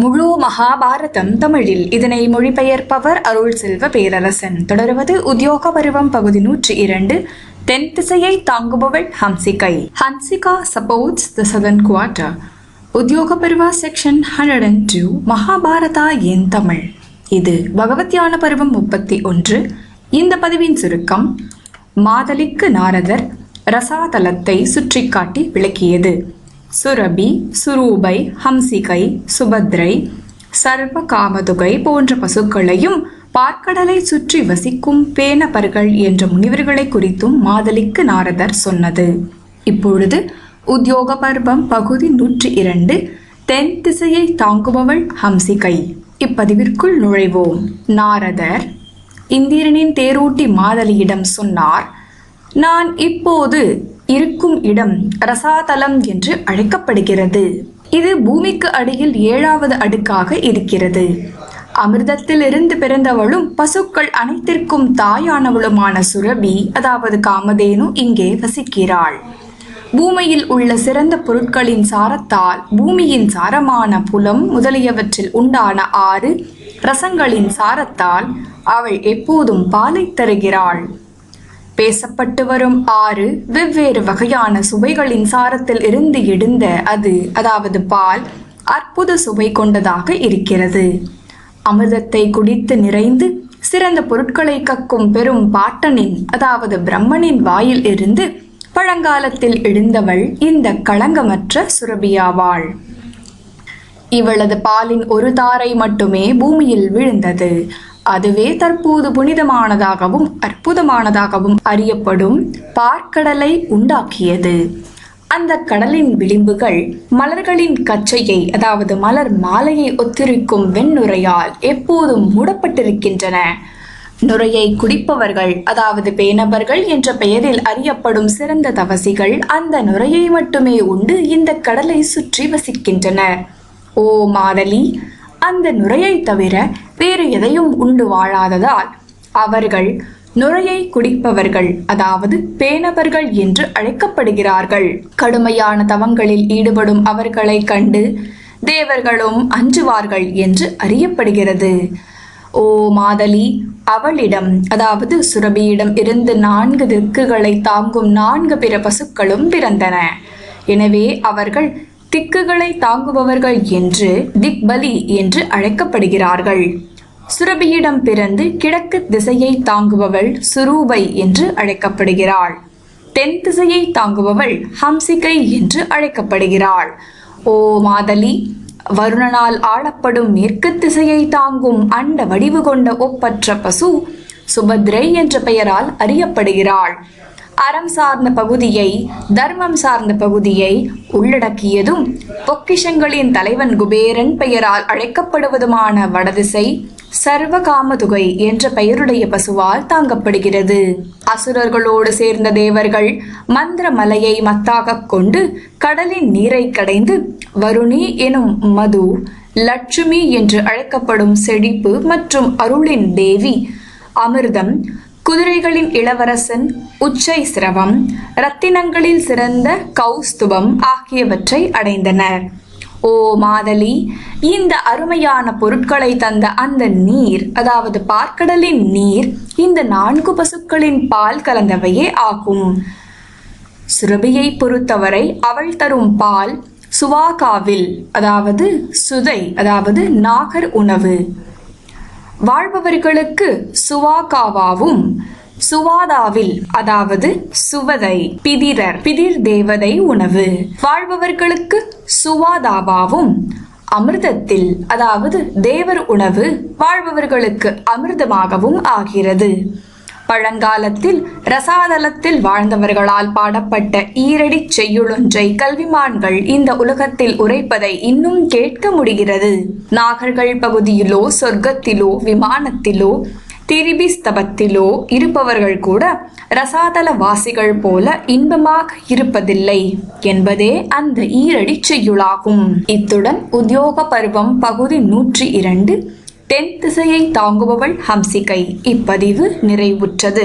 முழு மகாபாரதம் தமிழில். இதனை மொழிபெயர்ப்பவர் அருள் செல்வ பேரரசன். தொடர்வது உத்தியோக பருவம் பகுதி நூற்றி இரண்டு. தென் திசையை தாங்குபவள் Hamsikai. Hamsika supports the southern quarter. Udyoga Parva section hundred and two. Mahabharata in Tamil? இது பகவத்யான பருவம் முப்பத்தி ஒன்று. இந்த பதிவின் சுருக்கம் மாதலிக்கு நாரதர் ரசாதலத்தை சுற்றி காட்டி விளக்கியது. சுரபி சுரூபை ஹம்சிகை சுபத்ரை சர்வ காமதுகை போன்ற பசுக்களையும் பார்க்கடலை சுற்றி வசிக்கும் பேனபர்கள் என்ற முனிவர்களை குறித்தும் மாதலிக்கு நாரதர் சொன்னது. இப்பொழுது உத்தியோக பர்வம் பகுதி நூற்றி இரண்டு தென் திசையை தாங்குபவள் ஹம்சிகை. இப்பதிவிற்குள் நுழைவோம். நாரதர் இந்திரனின் தேரூட்டி மாதலியிடம் சொன்னார் நான் இப்போது இருக்கும் இடம் ரசாதலம் என்று அழைக்கப்படுகிறது. இது பூமிக்கு அடியில் ஏழாவது அடுக்காக இருக்கிறது. அமிர்தத்திலிருந்து பிறந்தவளும் பசுக்கள் அனைத்திற்கும் தாயானவளுமான சுரபி அதாவது காமதேனு இங்கே வசிக்கிறாள். பூமியில் உள்ள சிறந்த பொருட்களின் சாரத்தால் பூமியின் சாரமான புலம் முதலியவற்றில் உண்டான ஆறு ரசங்களின் சாரத்தால் அவள் எப்போதும் பாலை தருகிறாள். பேசப்பட்டு வரும் ஆறு வெவ்வேறு வகையான சுவைகளின் சாரத்தில் இருந்து எடுந்த அது அதாவது பால் அற்புத சுவை கொண்டதாக இருக்கிறது. அமிர்தத்தை குடித்து நிறைந்து சிறந்த பொருட்களை கக்கும் பெரும் பாட்டனின் அதாவது பிரம்மனின் வாயில் இருந்து பழங்காலத்தில் எழுந்தவள் இந்த களங்கமற்ற சுரபியாவாள். இவளது பாலின் ஒரு தாரை மட்டுமே பூமியில் விழுந்தது. அதுவே தற்போது புனிதமானதாகவும் அற்புதமானதாகவும் அறியப்படும் பார்க்கடலை உண்டாக்கியது. அந்த கடலின் விளிம்புகள் மலர்களின் கச்சையை அதாவது மலர் மாலையை ஒத்திருக்கும் வெண்ணுரையால் எப்போதும் மூடப்பட்டிருக்கின்றன. நுரையை குடிப்பவர்கள் அதாவது பேணவர்கள் என்ற பெயரில் அறியப்படும் சிறந்த தவசிகள் அந்த நுரையை மட்டுமே உண்டு இந்த கடலை சுற்றி வசிக்கின்றனர் ஓ மாதலி அந்த நுரையை தவிர வேறு எதையும் உண்டு வாழாததால் அவர்கள் நுரையை குடிப்பவர்கள் அதாவது பேணவர்கள் என்று அழைக்கப்படுகிறார்கள். கடுமையான தவங்களில் ஈடுபடும் அவர்களை கண்டு தேவர்களும் அஞ்சுவார்கள் என்று அறியப்படுகிறது. ஓ மாதலி அவளிடம் அதாவது சுரபியிடம் இருந்து நான்கு திக்குகளை தாங்கும் நான்கு பிற பசுக்களும் பிறந்தன. எனவே அவர்கள் திக்குகளை தாங்குபவர்கள் என்று திக்பலி என்று அழைக்கப்படுகிறார்கள். சுரபியிடம் பிறந்து கிழக்கு திசையை தாங்குபவள் சுரூபை என்று அழைக்கப்படுகிறாள். தென் திசையை தாங்குபவள் ஹம்சிகை என்று அழைக்கப்படுகிறாள். ஓ மாதலி வருணனால் ஆளப்படும் மேற்கு திசையை தாங்கும் அண்ட வடிவு கொண்ட ஒப்பற்ற பசு சுபத்ரை என்ற பெயரால் அறியப்படுகிறாள். அறம் சார்ந்த பகுதியை தர்மம் சார்ந்த பகுதியை உள்ளடக்கியதும் பொக்கிஷங்களின் தலைவன் குபேரன் பெயரால் அழைக்கப்படுவதுமான வடதிசை சர்வகாமதுகை என்ற பெயருடைய பசுவால் தாங்கப்படுகிறது. அசுரர்களோடு சேர்ந்த தேவர்கள் மந்திர மலையை மத்தாக கொண்டு கடலின் நீரை கடைந்து வருணி எனும் மது லட்சுமி என்று அழைக்கப்படும் செழிப்பு மற்றும் அருளின் தேவி அமிர்தம் குதிரைகளின் இளவரசன் உச்சை சிரவம் ரத்தினங்களில் சிறந்த கௌஸ்துபம் ஆகியவற்றை அடைந்தனர். ஓ மாதலி இந்த அருமையான பொருட்களை தந்த அந்த நீர் அதாவது பார்க்கடலின் நீர் இந்த நான்கு பசுக்களின் பால் கலந்தவையே ஆகும். சுரபியை பொறுத்தவரை அவள் தரும் பால் சுவாகாவில் அதாவது சுதை அதாவது நாகர் உணவு. வாழ்பவர்களுக்கு சுவாகாவாவும் சுவாதாவில் அதாவது சுவதை பிதிரர் பிதிர் தேவதை உணவு. வாழ்பவர்களுக்கு சுவாதாவாவும் அமிர்தத்தில் அதாவது தேவர் உணவு வாழ்பவர்களுக்கு அமிர்தமாகவும் ஆகிறது. பழங்காலத்தில் ரசாதலத்தில் வாழ்ந்தவர்களால் பாடப்பட்ட ஈரடி செய்யுளொன்றை கல்விமான்கள் இந்த உலகத்தில் உரைப்பதை இன்னும் கேட்க முடிகிறது. நாகர்கள் பகுதியிலோ சொர்க்கத்திலோ விமானத்திலோ திரிபி ஸ்தபத்திலோ இருப்பவர்கள் கூட ரசாதல வாசிகள் போல இன்பமாக இருப்பதில்லை என்பதே அந்த ஈரடி செய்யுளாகும். இத்துடன் உத்தியோக பருவம் பகுதி நூற்றி இரண்டு தென் திசையை தாங்குபவள் ஹம்சிகை. இப்பதிவு நிறைவுற்றது.